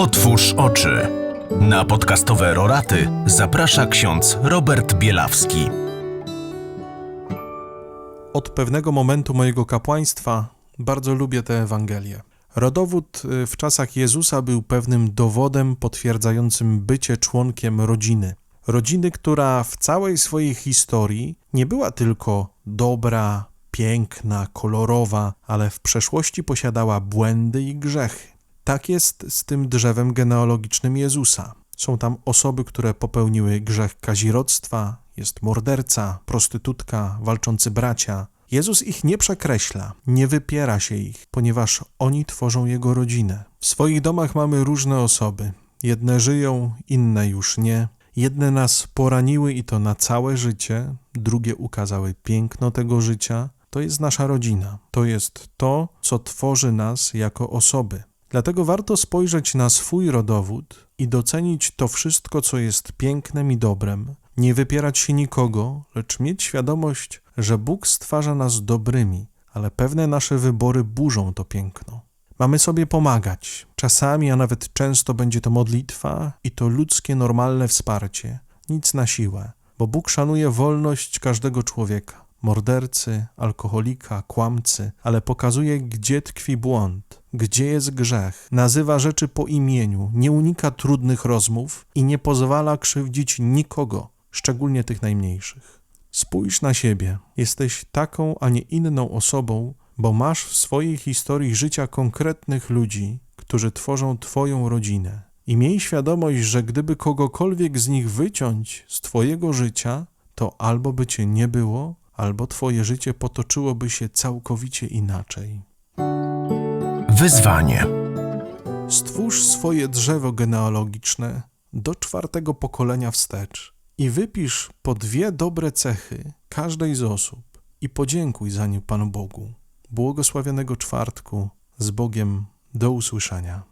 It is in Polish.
Otwórz oczy. Na podcastowe roraty zaprasza ksiądz Robert Bielawski. Od pewnego momentu mojego kapłaństwa bardzo lubię tę Ewangelię. Rodowód y, w czasach Jezusa był pewnym dowodem potwierdzającym bycie członkiem rodziny. Rodziny, która w całej swojej historii nie była tylko dobra, piękna, kolorowa, ale w przeszłości posiadała błędy i grzechy. Tak jest z tym drzewem genealogicznym Jezusa. Są tam osoby, które popełniły grzech kazirodztwa, jest morderca, prostytutka, walczący bracia. Jezus ich nie przekreśla, nie wypiera się ich, ponieważ oni tworzą Jego rodzinę. W swoich domach mamy różne osoby. Jedne żyją, inne już nie. Jedne nas poraniły i to na całe życie, drugie ukazały piękno tego życia. To jest nasza rodzina. To jest to, co tworzy nas jako osoby. Dlatego warto spojrzeć na swój rodowód i docenić to wszystko, co jest pięknem i dobrem, nie wypierać się nikogo, lecz mieć świadomość, że Bóg stwarza nas dobrymi, ale pewne nasze wybory burzą to piękno. Mamy sobie pomagać. Czasami, a nawet często będzie to modlitwa i to ludzkie, normalne wsparcie. Nic na siłę, bo Bóg szanuje wolność każdego człowieka mordercy, alkoholika, kłamcy, ale pokazuje, gdzie tkwi błąd, gdzie jest grzech, nazywa rzeczy po imieniu, nie unika trudnych rozmów i nie pozwala krzywdzić nikogo, szczególnie tych najmniejszych. Spójrz na siebie. Jesteś taką, a nie inną osobą, bo masz w swojej historii życia konkretnych ludzi, którzy tworzą Twoją rodzinę. I miej świadomość, że gdyby kogokolwiek z nich wyciąć z Twojego życia, to albo by Cię nie było, albo Twoje życie potoczyłoby się całkowicie inaczej. Wyzwanie. Stwórz swoje drzewo genealogiczne do czwartego pokolenia wstecz i wypisz po dwie dobre cechy każdej z osób i podziękuj za nie Panu Bogu. Błogosławionego czwartku z Bogiem do usłyszenia.